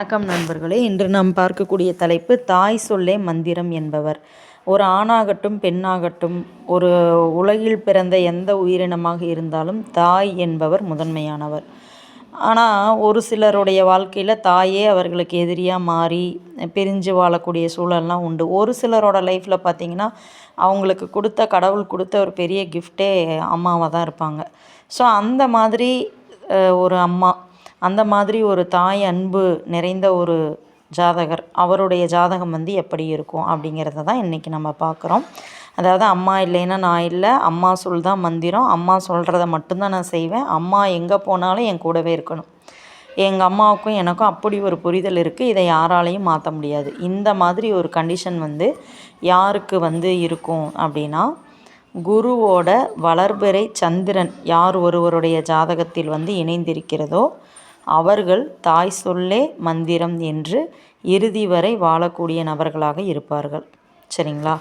வணக்கம் நண்பர்களே. இன்று நாம் பார்க்கக்கூடிய தலைப்பு தாய் சொல்லே மந்திரம் என்பவர். ஒரு ஆணாகட்டும் பெண்ணாகட்டும் ஒரு உலகில் பிறந்த எந்த உயிரினமாக இருந்தாலும் தாய் என்பவர் முதன்மையானவர். ஆனால் ஒரு சிலருடைய வாழ்க்கையில் தாயே அவர்களுக்கு எதிரியாக மாறி பிரிஞ்சு வாழக்கூடிய சூழல்லாம் உண்டு. ஒரு சிலரோட லைஃப்பில் பார்த்திங்கன்னா அவங்களுக்கு கொடுத்த கடவுள் கொடுத்த ஒரு பெரிய கிஃப்டே அம்மாவாக தான் இருப்பாங்க. ஸோ அந்த மாதிரி ஒரு அம்மா அந்த மாதிரி ஒரு தாய் அன்பு நிறைந்த ஒரு ஜாதகர் அவருடைய ஜாதகம் வந்து எப்படி இருக்கும் அப்படிங்கிறத தான் இன்றைக்கி நம்ம பார்க்குறோம். அதாவது அம்மா இல்லைன்னா நான் இல்லை அம்மா சொல் தான் மந்திரம் அம்மா சொல்கிறத மட்டும்தான் நான் செய்வேன் அம்மா எங்கே போனாலும் என் கூடவே இருக்கணும். எங்கள் அம்மாவுக்கும் எனக்கும் அப்படி ஒரு புரிதல் இருக்குது இதை யாராலையும் மாற்ற முடியாது. இந்த மாதிரி ஒரு கண்டிஷன் வந்து யாருக்கு வந்து இருக்கும் அப்படின்னா குருவோட வளர்பிறை சந்திரன் யார் ஒருவருடைய ஜாதகத்தில் வந்து இணைந்திருக்கிறதோ அவர்கள் தாய் சொல்லே மந்திரம் என்று இறுதி வரை வாழக்கூடிய நபர்களாக இருப்பார்கள். சரிங்களா?